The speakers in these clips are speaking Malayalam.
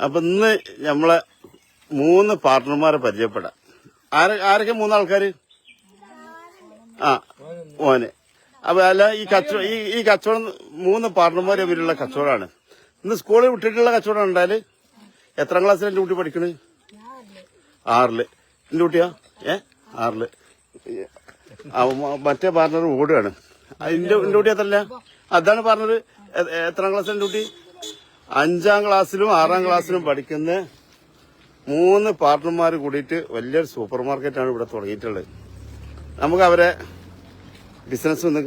അപ്പൊ ഇന്ന് നമ്മളെ മൂന്ന് പാർട്ട്ണർമാരെ പരിചയപ്പെടാം. ആരെ ആരൊക്കെ മൂന്നാൾക്കാര്? ആ ഓന് അപ്പൊ അല്ല ഈ കച്ചവടം ഈ ഈ കച്ചവടം മൂന്ന് പാർട്ട്ണർമാർ തമ്മിലുള്ള കച്ചവടമാണ് ഇന്ന് സ്കൂളിൽ വിട്ടിട്ടുള്ള കച്ചവടം ഉണ്ടായാൽ എത്രാം ക്ലാസ്സിൽ എന്റെ കുട്ടി പഠിക്കണ്? ആറിൽ. എന്റെ കുട്ടിയാ? ഏ? ആറിൽ. മറ്റേ പാർട്ണർ ഓടുകയാണ് എന്റെ കുട്ടി അതല്ല അതാണ് പറഞ്ഞത് എത്രാം ക്ലാസ് എന്റെ കുട്ടി? അഞ്ചാം ക്ലാസ്സിലും ആറാം ക്ലാസ്സിലും പഠിക്കുന്ന മൂന്ന് പാർട്ണർമാർ കൂടിയിട്ട് വലിയൊരു സൂപ്പർ മാർക്കറ്റാണ് ഇവിടെ തുടങ്ങിയിട്ടുള്ളത്. നമുക്ക് അവരെ ബിസിനസ് ഒന്ന്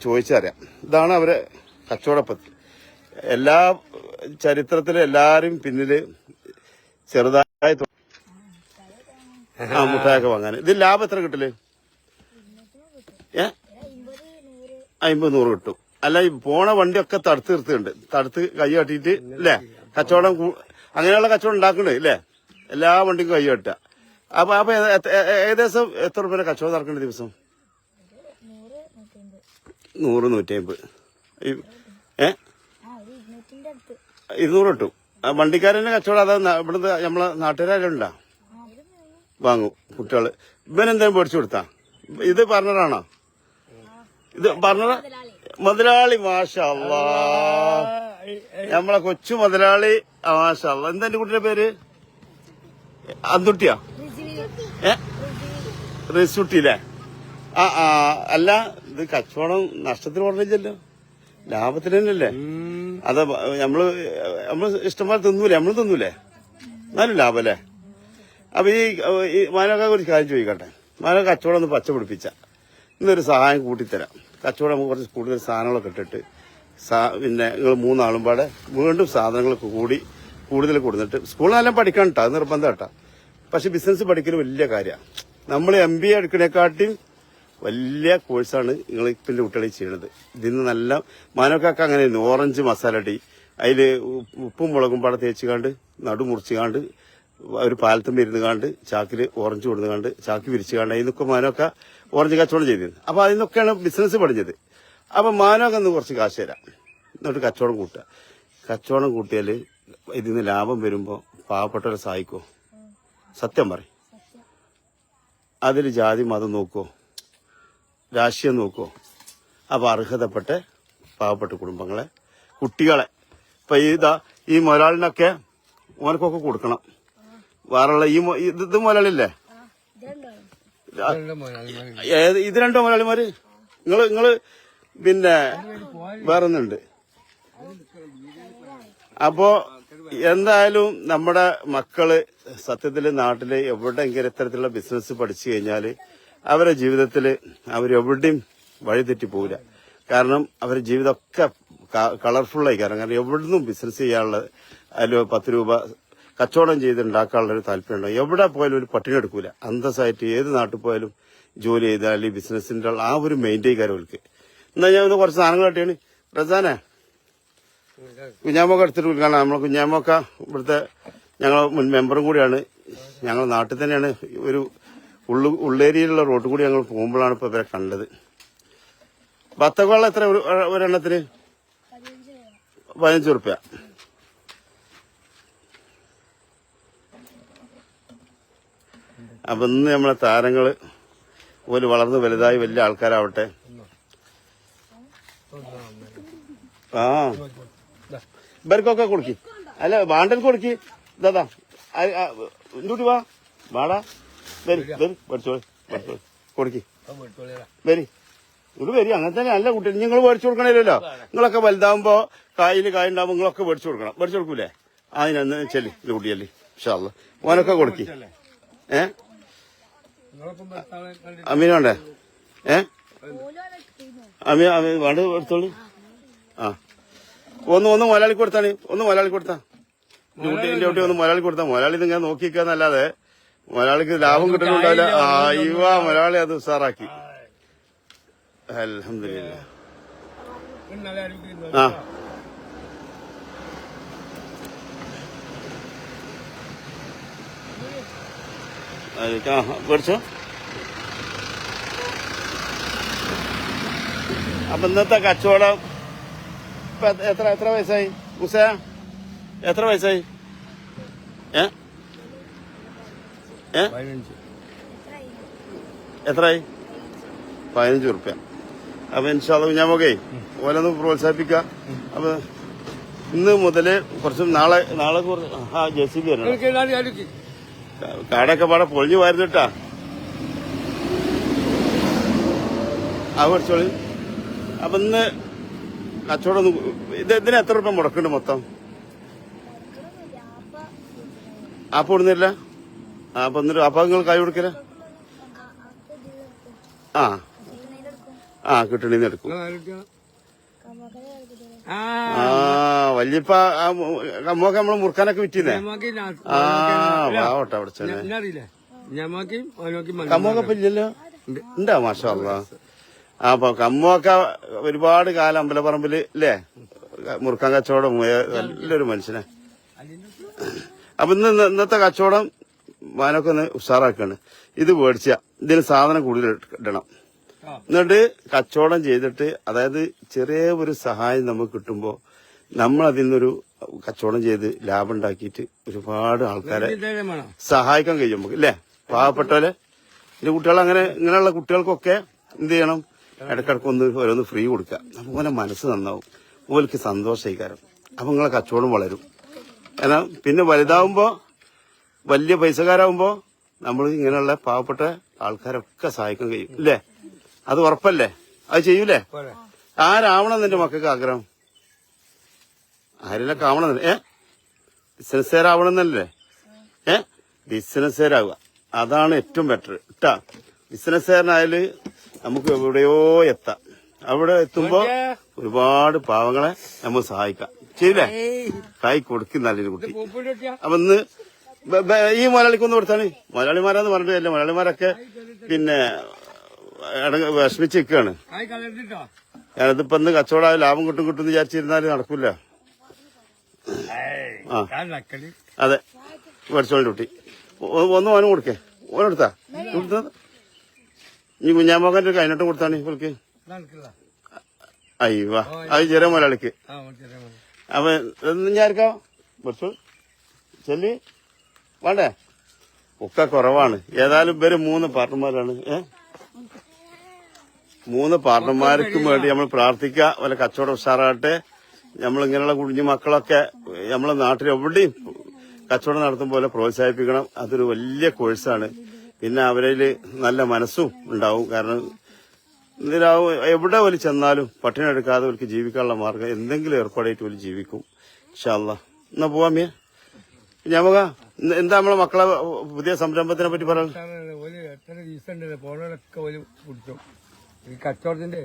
ചോദിച്ചറിയാം ഇതാണ് അവരെ കച്ചവടപ്പത്തി എല്ലാ ചരിത്രത്തിലും എല്ലാവരും പിന്നിൽ ചെറുതായി ആ മുട്ടായൊക്കെ വാങ്ങാൻ ഇത് ലാഭം എത്ര കിട്ടില്ലേ ഏ? അമ്പത് നൂറ് കിട്ടും. അല്ല ഈ പോണ വണ്ടിയൊക്കെ തടുത്ത് നിർത്തുന്നുണ്ട് തടുത്ത് കൈ കട്ടിയിട്ട് അല്ലേ കച്ചവടം അങ്ങനെയുള്ള കച്ചവടം ഉണ്ടാക്കണേ ഇല്ലേ എല്ലാ വണ്ടിക്കും കൈ കാട്ടുക. അപ്പൊ അപ്പൊ ഏകദേശം എത്ര രൂപ കച്ചവടം നടക്കേണ്ട ദിവസം? നൂറ് നൂറ്റി അമ്പത് ഏ? ഇരുന്നൂറ് കിട്ടും. വണ്ടിക്കാരന്റെ കച്ചവടം അതാ ഇവിടുന്ന് നമ്മളെ നാട്ടുകാരുണ്ട വാങ്ങും കുട്ടികൾ. ഇവനെന്തേലും മേടിച്ചു കൊടുത്താ? ഇത് പറഞ്ഞതാണോ ഇത് പറഞ്ഞത് മുതലാളി മാഷാ അല്ലാ നമ്മളെ കൊച്ചു മുതലാളി മാഷല്ല. മാഷാ അല്ലാ എന്താ എന്റെ കുട്ടിയുടെ പേര്? അന്തുട്ടിയാ? ഏ? റിസുട്ടിയില്ലേ ആ ആ. അല്ല ഇത് കച്ചവടം നഷ്ടത്തിൽ പറഞ്ഞില്ലല്ലോ. ലാഭത്തിന് തന്നെയല്ലേ? അത് നമ്മൾ നമ്മൾ ഇഷ്ടംപോലെ തിന്നൂലേ? നമ്മൾ തിന്നൂലേ? എന്നാലും ലാഭല്ലേ? അപ്പൊ ഈ ഈ മാനൊക്കെ ഒരു കാര്യം ചോദിക്കട്ടെ? മാനൊക്കെ കച്ചവടം ഒന്ന് പച്ച പിടിപ്പിച്ച. ഇന്നൊരു സഹായം കൂട്ടിത്തരാം. കച്ചവടം കുറച്ച് കൂടുതൽ സാധനങ്ങളൊക്കെ ഇട്ടിട്ട് സാ- പിന്നെ നിങ്ങൾ മൂന്നാളും പാടെ വീണ്ടും സാധനങ്ങളൊക്കെ കൂടി കൂടുതൽ കൊടുത്തിട്ട് സ്കൂളിലെല്ലാം പഠിക്കണം കേട്ടോ അത് നിർബന്ധം കേട്ടോ പക്ഷെ ബിസിനസ് പഠിക്കൽ വലിയ കാര്യമാണ് നമ്മൾ എം ബി എ എടുക്കണേക്കാട്ടിയും വലിയ കോഴ്സാണ് നിങ്ങൾ ഇപ്പം കുട്ടികളെ ചെയ്യണത്. ഇതിന് നല്ല മാനോക്കൊക്കെ അങ്ങനെ ഓറഞ്ച് മസാല ടീ അതിൽ ഉപ്പും മുളകും പാടെ തേച്ച് നടുമുറിച്ചുകാണ്ട് നടു മുറിച്ച് കാണ്ട് ഒരു പാലത്തും ഇരുന്ന് കാണ്ട് ചാക്കിൽ ഓറഞ്ച് കൊടുന്ന് കാണ്ട് ചാക്ക് വിരിച്ചു കാണ്ട് അതിനൊക്കെ മാനൊക്കെ ഓറഞ്ച് കച്ചവടം ചെയ്തിരുന്നത് അപ്പൊ അതിനൊക്കെയാണ് ബിസിനസ് പഠിച്ചത് അപ്പൊ മാനൊക്കെ ഒന്ന് കുറച്ച് കാശ് തരാം. എന്നിട്ട് കച്ചവടം കൂട്ടുക. കച്ചവടം കൂട്ടിയാൽ ഇതിൽ നിന്ന് ലാഭം വരുമ്പോൾ പാവപ്പെട്ടവരെ സഹായിക്കോ? സത്യം പറയും. അതിൽ ജാതി മതം നോക്കുമോ രാഷ്ട്രീയം നോക്കുമോ അപ്പോൾ അർഹതപ്പെട്ട പാവപ്പെട്ട കുടുംബങ്ങളെ കുട്ടികളെ. ഇപ്പൊ ഈ ഇതാ ഈ മൊരാളിനൊക്കെ ഓനക്കൊക്കെ കൊടുക്കണം. വേറെയുള്ള ഈ ഇത് മുതലാളില്ലേ ഏത് ഇത് രണ്ടോ മുതലാളിമാര്? നിങ്ങൾ നിങ്ങൾ പിന്നെ വേറൊന്നുണ്ട്. അപ്പോ എന്തായാലും നമ്മുടെ മക്കൾ സത്യത്തിൽ നാട്ടിൽ എവിടെയെങ്കിലും ഇത്തരത്തിലുള്ള ബിസിനസ് പഠിച്ചു കഴിഞ്ഞാൽ അവരുടെ ജീവിതത്തിൽ അവരെവിടെയും വഴിതെറ്റി പോവില്ല. കാരണം അവരുടെ ജീവിതമൊക്കെ കളർഫുൾ ആയി കാരണം കാരണം എവിടുന്നും ബിസിനസ് ചെയ്യാനുള്ള അതിൽ പത്ത് രൂപ കച്ചവടം ചെയ്ത് ഉണ്ടാക്കാനുള്ള ഒരു താല്പര്യമുണ്ടോ? എവിടെ പോയാലും ഒരു പട്ടിണി എടുക്കൂല അന്തസ്സായിട്ട് ഏത് നാട്ടിൽ പോയാലും ജോലി ചെയ്താൽ അല്ലെങ്കിൽ ബിസിനസിന്റെ ആ ഒരു മെയിന്റെയിൻ കാര്യം അവർക്ക് എന്നാ ഞാൻ ഒന്ന് കുറച്ച് സാധനങ്ങൾ കട്ടിയാണ്. റസാനെ കുഞ്ഞാമൊക്കെ എടുത്തിട്ട് കാരണം നമ്മളെ കുഞ്ഞാമ്മക്ക ഇവിടുത്തെ ഞങ്ങൾ മുൻ മെമ്പറും കൂടിയാണ്. ഞങ്ങൾ നാട്ടിൽ തന്നെയാണ്. ഒരു ഉള്ളു ഉള്ളേരിയിലുള്ള റോഡ് കൂടി ഞങ്ങൾ പോകുമ്പോഴാണ് ഇപ്പൊ ഇവരെ കണ്ടത്. ബത്തക്കവെള്ളം എത്ര ഒരു- ഒരെണ്ണത്തിന് പതിനഞ്ച് റുപ്യ അപ്പൊ ഇന്ന് നമ്മളെ താരങ്ങൾ ഒരു വളർന്ന് വലുതായി വലിയ ആൾക്കാരാവട്ടെ. ആ. ഇവർക്കൊക്കെ കൊടുക്കി. അല്ല വാണ്ടൽ കൊടുക്കി. ഇതാ ഇങ്ങോട്ട് വാ. വാടാ. വരി വരി പഠിച്ചോളി പഠിച്ചോളി. കൊടുക്കി. വരി. ഇങ്ങോട്ട് വരി. അങ്ങനെ തന്നെ അല്ല കുട്ടി നിങ്ങൾ മേടിച്ചു കൊടുക്കണല്ലോ നിങ്ങളൊക്കെ വലുതാവുമ്പോ കായിൽ കായ ഉണ്ടാവുമ്പോ നിങ്ങളൊക്കെ മേടിച്ചു കൊടുക്കണം. മേടിച്ചു കൊടുക്കൂലേ? അതിനന്ന് ചെല്ലി ഇത് കുട്ടിയല്ലേ. ഇഷാല്ല ഓനൊക്കെ കൊടുക്കി. ഏ? അമീന വേണ്ടേ? ഏ? അമീ അമീ വേണ്ട എടുത്തോളി. ആ. ഒന്ന് ഒന്ന് മലയാളി കൊടുത്താണ് ഒന്ന് മലയാളി കൊടുത്താ. ഡ്യൂട്ടി എന്റെ ഡ്യൂട്ടി ഒന്ന് മലയാളി കൊടുത്താ. മലയാളി നിങ്ങൾ നോക്കിക്കാന്നല്ലാതെ മലയാളിക്ക് ലാഭം കിട്ടുന്നുണ്ടാവില്ല ആ ഇവ മലയാളി അത് ഉസാറാക്കി. അലഹമില്ല ആ. പഠിച്ചോ? അപ്പൊ ഇന്നത്തെ കച്ചവടം ഇപ്പൊ എത്ര- എത്ര വയസ്സായി? മുസ? എത്ര വയസ്സായി? ഏ? ഏ? എത്രയായി പതിനഞ്ച് ഉറുപ്പ്യ. അപ്പൊ ഇൻഷാല്ല നോക്കേ ഓലൊന്ന് പ്രോത്സാഹിപ്പിക്കാം. അപ്പൊ ഇന്ന് മുതൽ കുറച്ച് നാളെ നാളെ കുറച്ച് ആ ജെ സി ബി വരണം. കാടൊക്കെ പാടെ പൊളിഞ്ഞു വരുന്നിട്ടാ അത് കുറച്ചോളി. അപ്പൊ ഇന്ന് കച്ചവടം ഇത് ഇതിന് എത്ര രൂപ മുടക്കുന്നുണ്ട് മൊത്തം? ആപ്പ് കൊടുന്നില്ല ആ അപ്പൊ എന്നിട്ട് അപ്പൊ നിങ്ങൾ കൈ കൊടുക്കല? ആ. ആ കിട്ടണീന്ന് എടുക്കും. ആ വല്യപ്പ അമ്മൊക്കെ നമ്മൾ മുറുക്കാനൊക്കെ വിറ്റില്ലേ ഞമ്മക്ക് നാ- ആ അല്ല, അവിടെ അവനോക്കും കമ്മൊക്കെ ഇല്ലല്ലോ ഉണ്ടാ മാഷാ അപ്പൊ കമ്മൊക്കെ ഒരുപാട് കാലം അമ്പലപ്പറമ്പിൽ അല്ലേ മുറുക്കാൻ കച്ചവടം നല്ലൊരു മനുഷ്യനെ. അപ്പൊ ഇന്ന് ഇന്ന് ഇന്നത്തെ കച്ചവടം മാനൊക്കെ ഒന്ന് ഉഷാറാക്കാണ്. ഇത് മേടിച്ച. ഇതിന് സാധനം കൂടുതൽ ഇടണം. എന്നിട്ട് കച്ചവടം ചെയ്തിട്ട് അതായത് ചെറിയ ഒരു സഹായം നമുക്ക് കിട്ടുമ്പോ നമ്മൾ അതിൽ നിന്നൊരു കച്ചവടം ചെയ്ത് ലാഭം ഉണ്ടാക്കിയിട്ട് ഒരുപാട് ആൾക്കാരെ സഹായിക്കാൻ കഴിയും നമുക്ക് അല്ലേ പാവപ്പെട്ടവരെ. എന്റെ കുട്ടികൾ അങ്ങനെ ഇങ്ങനെയുള്ള കുട്ടികൾക്കൊക്കെ എന്ത് ചെയ്യണം? ഇടക്കിടക്ക് ഒന്ന് ഓരോന്ന് ഫ്രീ കൊടുക്കുക. നമുക്ക് മനസ്സ് നന്നാവും. ഓൽക്ക് സന്തോഷമായി കാരണം അപ്പൊ നിങ്ങളെ കച്ചവടം വളരും. എന്നാ പിന്നെ വലുതാവുമ്പോ വലിയ പൈസക്കാരാവുമ്പോ നമ്മൾ ഇങ്ങനെയുള്ള പാവപ്പെട്ട ആൾക്കാരൊക്കെ സഹായിക്കാൻ കഴിയും അല്ലേ അത് ഉറപ്പല്ലേ? അത് ചെയ്യൂലേ? ആരാവണം നിന്റെ മക്കൾക്ക് ആഗ്രഹം? ആരെല്ലാം ആവണം ഏ? ബിസിനസ്സുകാരാവണമെന്നല്ലേ? ഏ? ബിസിനസ്സുകാരാവുക. അതാണ് ഏറ്റവും ബെറ്റർ ഇട്ടാ ബിസിനസ്സുകാരനായാൽ നമുക്ക് എവിടെയോ എത്താം. അവിടെ എത്തുമ്പോ ഒരുപാട് പാവങ്ങളെ നമ്മൾ സഹായിക്കാം. ശരിയല്ലേ? കൈ കൊടുക്കും നല്ലൊരു കുട്ടി. അപ്പൊ ഇന്ന് ഈ മലയാളിക്ക് ഒന്ന് കൊടുത്താണ് മലയാളിമാരാന്ന് പറഞ്ഞിട്ടില്ല മലയാളിമാരൊക്കെ പിന്നെ ഇടങ്ങ- വിഷമിച്ച് നിൽക്കുകയാണ് കായ് കളഞ്ഞിട്ടോ ഞാനതിപ്പോ ഇന്ന് കച്ചവടം ലാഭം കിട്ടും കിട്ടും എന്ന് വിചാരിച്ചിരുന്നാൽ നടക്കൂല. ആ ഞാൻ നക്കൽ അതെ. മേടിച്ചോളി കുട്ടി. ഒന്ന് ഓനും കൊടുക്കേ. ഓനെടുത്താ കൊടുത്തത്? ഈ കുഞ്ഞാമോക്കന്റെ കൈനട്ടം കൊടുത്താണ് ഇവൾക്ക് അയ്യോ അത് ചെറിയ മോനെ. അപ്പൊ ആർക്കാം? കുറച്ച് ചെല്ലി. വേണ്ടേ? ഒക്കെ കുറവാണ്. ഏതായാലും ഇവർ മൂന്ന് പാർട്ണർമാരാണ് ഏ? മൂന്ന് പാർട്ണർമാർക്കും വേണ്ടി നമ്മൾ പ്രാർത്ഥിക്കുക. വല്ല കച്ചവടം ഉഷാറാകട്ടെ. നമ്മൾ ഇങ്ങനെയുള്ള കുഞ്ഞു മക്കളൊക്കെ നമ്മളെ നാട്ടിൽ എവിടെയും കച്ചവടം നടത്തും പോലെ പ്രോത്സാഹിപ്പിക്കണം. അതൊരു വലിയ കോഴ്സാണ്. പിന്നെ അവരിൽ നല്ല മനസ്സും ഉണ്ടാവും. കാരണം ഇതിലാവും എവിടെ ഒരു ചെന്നാലും പട്ടിണി എടുക്കാതെ അവർക്ക് ജീവിക്കാനുള്ള മാർഗം എന്തെങ്കിലും ഏർപ്പാടായിട്ട് ഒരു ജീവിക്കും. ഇൻഷാല്ല എന്നാ പോവാമിയ ഞമ്മക എന്താ നമ്മളെ മക്കളെ പുതിയ സംരംഭത്തിനെ പറ്റി പറയാൻ? ഈ കച്ചവടത്തിന്റെ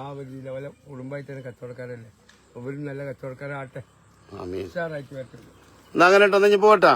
ആ വലിയ കുടുംബമായി തന്നെ കച്ചവടക്കാരല്ലേ? ഒരു നല്ല കച്ചവടക്കാരാട്ടെ ഉഷാറായിട്ട് വരട്ടെ. എന്നാ അങ്ങനെ ഉണ്ടോ പോട്ടാ